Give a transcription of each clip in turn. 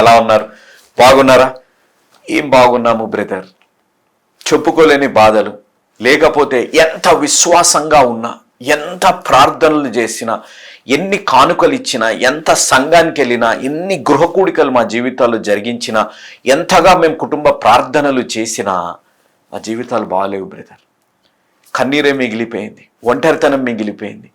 ఎలా ఉన్నారు? బాగున్నారా? ఏం బాగున్నాము బ్రదర్ చెప్పుకోలేని బాధలు లేకపోతే ఎంత విశ్వాసంగా ఉన్నా ఎంత ప్రార్థనలు చేసినా ఎన్ని కానుకలు ఇచ్చినా ఎంత సంఘానికి వెళ్ళినా ఎన్ని గృహకూడికలు మా జీవితాల్లో జరిగించినా ఎంతగా మేము కుటుంబ ప్రార్థనలు చేసినా మా జీవితాలు బాగాలేవు బ్రదర్ కన్నీరే మిగిలిపోయింది ఒంటరితనం మిగిలిపోయింది.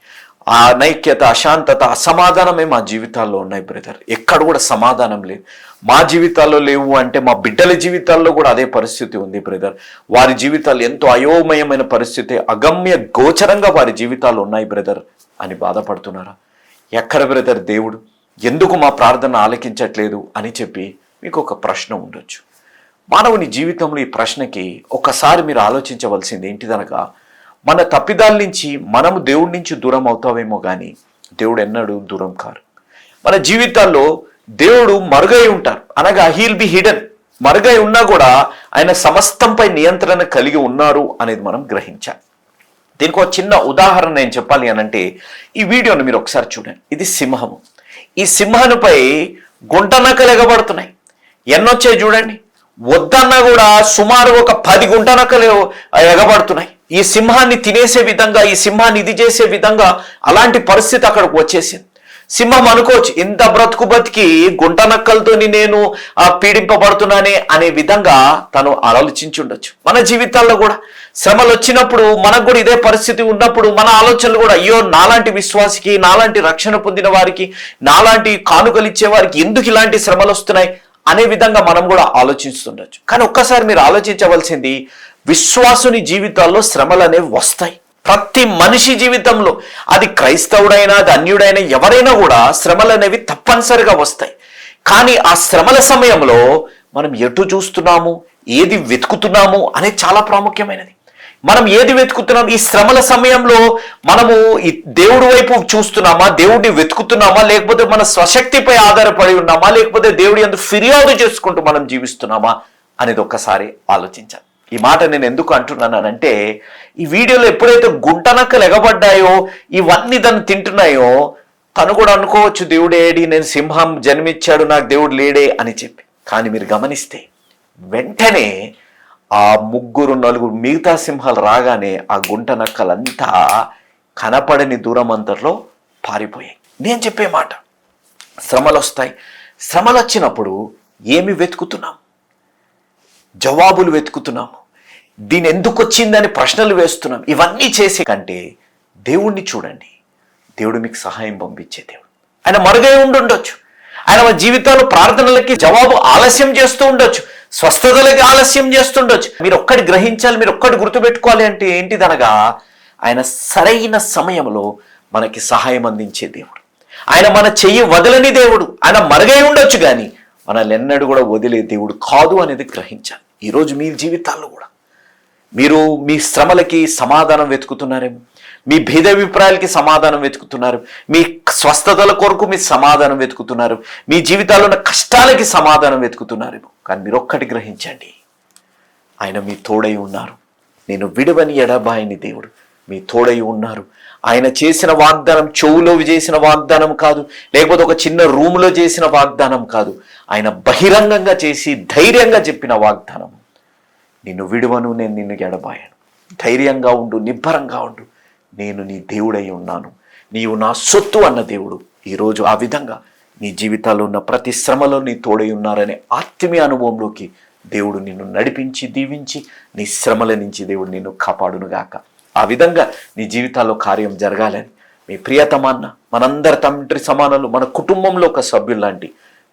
ఆ నైక్యత అశాంతత అసమాధానమే మా జీవితాల్లో ఉన్నాయి బ్రదర్. ఎక్కడ కూడా సమాధానం లేదు. మా జీవితాల్లో లేవు అంటే మా బిడ్డల జీవితాల్లో కూడా అదే పరిస్థితి ఉంది బ్రదర్. వారి జీవితాలు ఎంతో అయోమయమైన పరిస్థితి అగమ్య గోచరంగా వారి జీవితాలు ఉన్నాయి బ్రదర్ అని బాధపడుతున్నారా? ఎక్కడ బ్రదర్ దేవుడు? ఎందుకు మా ప్రార్థన ఆలకించట్లేదు అని చెప్పి మీకు ఒక ప్రశ్న ఉండొచ్చు. మానవుని జీవితంలో ఈ ప్రశ్నకి ఒక్కసారి మీరు ఆలోచించవలసింది ఏంటిదనగా మన తప్పిదాల నుంచి మనము దేవుడి నుంచి దూరం అవుతావేమో కానీ దేవుడు ఎన్నడూ దూరం కారు. మన జీవితాల్లో దేవుడు మరుగై ఉంటారు. అనగా హీల్ బి హిడెన్. మరుగై ఉన్నా కూడా ఆయన సమస్తంపై నియంత్రణ కలిగి ఉన్నారు అనేది మనం గ్రహించాలి దీనికి ఒక చిన్న ఉదాహరణ నేను చెప్పాలి అని అంటే ఈ వీడియోను మీరు ఒకసారి చూడండి. ఇది సింహము. ఈ సింహానుపై గుంటనక్కలు ఎగబడుతున్నాయి ఎన్నొచ్చాయి చూడండి. వద్దన్నా కూడా సుమారు ఒక పది గుంటనకలు ఎగబడుతున్నాయి. ఈ సింహాన్ని తినేసే విధంగా ఈ సింహాన్ని ఇది చేసే విధంగా అలాంటి పరిస్థితి అక్కడికి వచ్చేసింది. సింహం అనుకోవచ్చు ఇంత బ్రతుకు బతికి గుంట నక్కలతోని నేను పీడింపబడుతున్నానే అనే విధంగా తను ఆలోచించుండొచ్చు. మన జీవితాల్లో కూడా శ్రమలు వచ్చినప్పుడు మనకు కూడా ఇదే పరిస్థితి ఉన్నప్పుడు మన ఆలోచనలు కూడా అయ్యో నాలాంటి విశ్వాసికి నాలాంటి రక్షణ పొందిన వారికి నాలాంటి కానుకలు ఇచ్చే వారికి ఎందుకు ఇలాంటి శ్రమలు వస్తున్నాయి? అనే విధంగా మనం కూడా ఆలోచిస్తుండొచ్చు. కానీ ఒక్కసారి మీరు ఆలోచించవలసింది విశ్వాసుని జీవితాల్లో శ్రమలు అనేవి వస్తాయి. ప్రతి మనిషి జీవితంలో అది క్రైస్తవుడైనా అది అన్యుడైనా ఎవరైనా కూడా శ్రమలు అనేవి తప్పనిసరిగా వస్తాయి. కానీ ఆ శ్రమల సమయంలో మనం ఎటు చూస్తున్నాము ఏది వెతుకుతున్నాము అనేది చాలా ప్రాముఖ్యమైనది. మనం ఏది వెతుకుతున్నాం ఈ శ్రమల సమయంలో మనము ఈ దేవుడి వైపు చూస్తున్నామా దేవుడిని వెతుకుతున్నామా లేకపోతే మన స్వశక్తిపై ఆధారపడి ఉన్నామా లేకపోతే దేవుడి అందు ఫిర్యాదు చేసుకుంటూ మనం జీవిస్తున్నామా అనేది ఒక్కసారి ఆలోచించాలి. ఈ మాట నేను ఎందుకు అంటున్నానంటే ఈ వీడియోలో ఎప్పుడైతే గుంటనక్కలు ఎగబడ్డాయో ఇవన్నీ దాన్ని తింటున్నాయో తను కూడా అనుకోవచ్చు దేవుడేడి నేను సింహం జన్మించాడు నాకు దేవుడు లేడే అని చెప్పి. కానీ మీరు గమనిస్తే వెంటనే ఆ ముగ్గురు నలుగురు మిగతా సింహాలు రాగానే ఆ గుంట నక్కలంతా కనపడని దూరం అంతట్లో పారిపోయాయి. నేను చెప్పే మాట శ్రమలు వస్తాయి శ్రమలు వచ్చినప్పుడు ఏమి వెతుకుతున్నాం? జవాబులు వెతుకుతున్నాము. దీని ఎందుకు వచ్చిందని ప్రశ్నలు వేస్తున్నాం. ఇవన్నీ చేసే కంటే దేవుణ్ణి చూడండి. దేవుడు మీకు సహాయం పంపించే దేవుడు. ఆయన మరుగై ఉండుండొచ్చు ఆయన మన జీవితాల్లో ప్రార్థనలకి జవాబు ఆలస్యం చేస్తూ ఉండొచ్చు. స్వస్థతలకి ఆలస్యం చేస్తుండొచ్చు మీరు ఒక్కటి గ్రహించాలి మీరు ఒక్కటి గుర్తుపెట్టుకోవాలి అంటే ఏంటిదనగా ఆయన సరైన సమయంలో మనకి సహాయం అందించే దేవుడు. ఆయన మన చెయ్యి వదలని దేవుడు. ఆయన మరుగై ఉండొచ్చు కానీ మనల్ని ఎన్నడూ కూడా వదిలే దేవుడు కాదు అనేది గ్రహించాలి. ఈరోజు మీ జీవితాల్లో కూడా. మీరు మీ శ్రమలకి సమాధానం వెతుకుతున్నారేమో మీ భేదాభిప్రాయాలకి సమాధానం వెతుకుతున్నారు. మీ స్వస్థతల కొరకు మీ సమాధానం వెతుకుతున్నారు. మీ జీవితాల్లో ఉన్న కష్టాలకి సమాధానం వెతుకుతున్నారేమో కానీ మీరు ఒక్కటి గ్రహించండి. ఆయన మీ తోడై ఉన్నారు. నేను విడవని ఎడబాయని దేవుడు మీ తోడై ఉన్నారు. ఆయన చేసిన వాగ్దానం చెవులో చేసిన వాగ్దానం కాదు. లేకపోతే ఒక చిన్న రూమ్లో చేసిన వాగ్దానం కాదు. ఆయన బహిరంగంగా చేసి ధైర్యంగా చెప్పిన వాగ్దానం. నిన్ను విడువను నేను నిన్ను ఎడబాయను. ధైర్యంగా ఉండు నిబ్బరంగా ఉండు. నేను నీ దేవుడై ఉన్నాను. నీవు నా సొత్తు అన్న దేవుడు. ఈరోజు ఆ విధంగా నీ జీవితాల్లో ఉన్న ప్రతి శ్రమలో నీ తోడై ఉన్నారనే ఆత్మీయ అనుభవంలోకి దేవుడు నిన్ను నడిపించి దీవించి నీ శ్రమల నుంచి దేవుడు నిన్ను కాపాడునుగాక. ఆ విధంగా నీ జీవితాల్లో కార్యం జరగాలని మీ ప్రియతమాన్న మనందరి తండ్రి సమానులు మన కుటుంబంలో ఒక సభ్యుల్లాంటి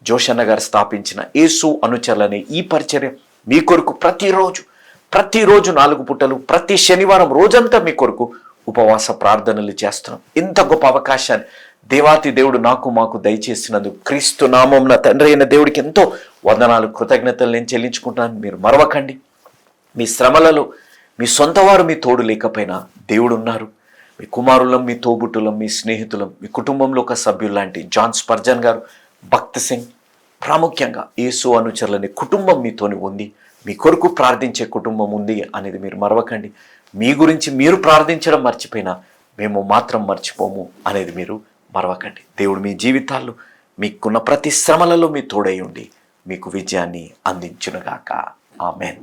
జోషన్న గారు స్థాపించిన యేసు అనుచరులనే ఈ పరిచర్య మీ కొరకు ప్రతిరోజు ప్రతిరోజు నాలుగు పుట్టలు ప్రతి శనివారం రోజంతా మీ కొరకు ఉపవాస ప్రార్థనలు చేస్తున్నాం. ఇంత గొప్ప అవకాశాన్ని దేవాతి దేవుడు నాకు మాకు దయచేసినందుకు క్రీస్తు నామం నా తండ్రి అయిన దేవుడికి ఎంతో వందనాలు కృతజ్ఞతలు నేను చెల్లించుకుంటున్నాను. మీరు మరవకండి. మీ శ్రమలలో మీ సొంత వారు మీ తోడు లేకపోయినా దేవుడు ఉన్నారు. మీ కుమారులం మీ తోబుట్టులం మీ స్నేహితులం మీ కుటుంబంలో ఒక సభ్యుల్లాంటి జాన్ స్పర్జన్ గారు భక్త్ సింగ్ ప్రాముఖ్యంగా యేసు అనుచరులని కుటుంబం మీతోని ఉంది. మీ కొరకు ప్రార్థించే కుటుంబం ఉంది అనేది మీరు మరవకండి. మీ గురించి మీరు ప్రార్థించడం మర్చిపోయినా మేము మాత్రం మర్చిపోము అనేది మీరు మరవకండి. దేవుడు మీ జీవితాల్లో మీకున్న ప్రతి శ్రమలలో మీ తోడై ఉండి మీకు విజయాన్ని అందించునుగాక. ఆమెన్.